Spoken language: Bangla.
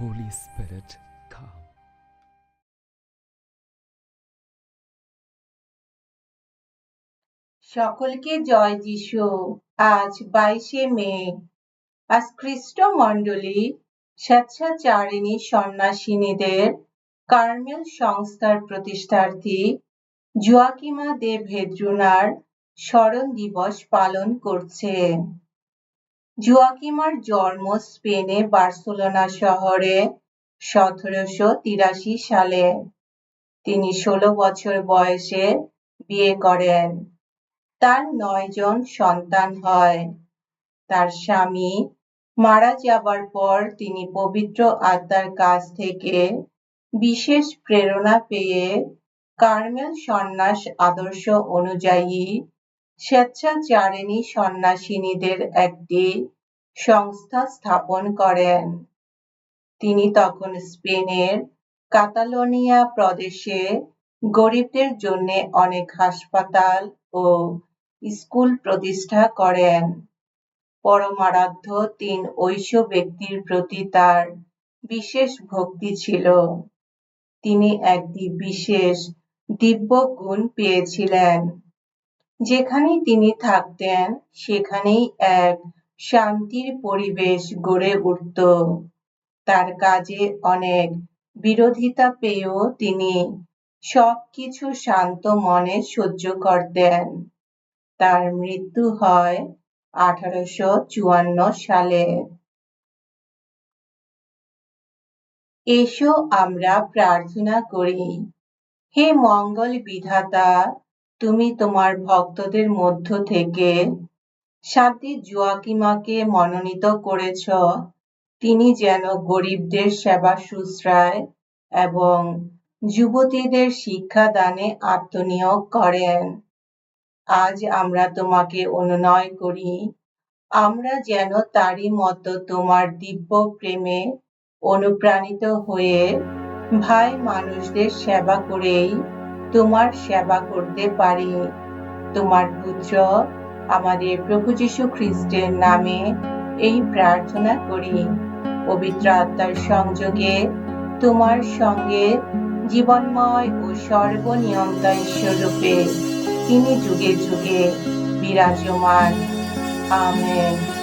Holy Spirit, come. সকলকে জয় যিশু। আজ বাইশে মে। আজ খ্রিস্ট মণ্ডলী স্বেচ্ছাচারিণী সন্ন্যাসিনীদের কার্মেল সংস্থার প্রতিষ্ঠার্থী জোয়াকিমা দে ভেদ্রুনার স্মরণ দিবস পালন করছে। জোয়াকিমার জন্ম স্পেনে বার্সেলোনা শহরে সতেরোশো তিরাশি সালে। তিনি ষোলো বছর বয়সে বিয়ে করেন। তার নয়জন সন্তান হয়। তার স্বামী মারা যাবার পর তিনি পবিত্র আত্মার কাছ থেকে বিশেষ প্রেরণা পেয়ে কার্মেল সন্ন্যাস আদর্শ অনুযায়ী স্বেচ্ছাচারিণী সন্ন্যাসিনীদের একটি সংস্থা স্থাপন করেন। তিনি তখন স্পেনের কাতালোনিয়া প্রদেশে গরিবদের জন্য অনেক হাসপাতাল ও স্কুল প্রতিষ্ঠা করেন। পরমারাধ্য তিন ঐশ্য ব্যক্তির প্রতি তার বিশেষ ভক্তি ছিল। তিনি একটি বিশেষ দিব্য গুণ পেয়েছিলেন। যেখানেই তিনি থাকতেন, সেখানেই এক শান্তির পরিবেশ গড়ে উঠত। তার কাজে অনেক বিরোধিতা পেয়েও তিনি সবকিছু শান্ত মনে সহ্য করতেন। তার মৃত্যু হয় আঠারোশো চুয়ান্ন সালে। এসো আমরা প্রার্থনা করি, হে মঙ্গল বিধাতা তুমি তোমার ভক্তদের মধ্য থেকে সাথী জোয়াকিমাকে মনোনীত করেছ। তিনি যেন গরিবদের সেবা শুশ্রায় এবং যুবতীদের শিক্ষাদানে আত্মনিয়োগ করেন। আজ আমরা তোমাকে অনুনয় করি। আমরা যেন তারই মতো তোমার দিব্য প্রেমে অনুপ্রাণিত হয়ে ভাই মানুষদের সেবা করেই তোমার সেবা করতে পারি। তোমার পুত্র আমাদের প্রভু যীশু খ্রিস্টের নামে এই প্রার্থনা করি। পবিত্র আত্মার সংযোগে তোমার সঙ্গে জীবনময় ও সর্বনিয়ন্তা ঈশ্বররূপে তিনি যুগে যুগে বিরাজমান। আমেন।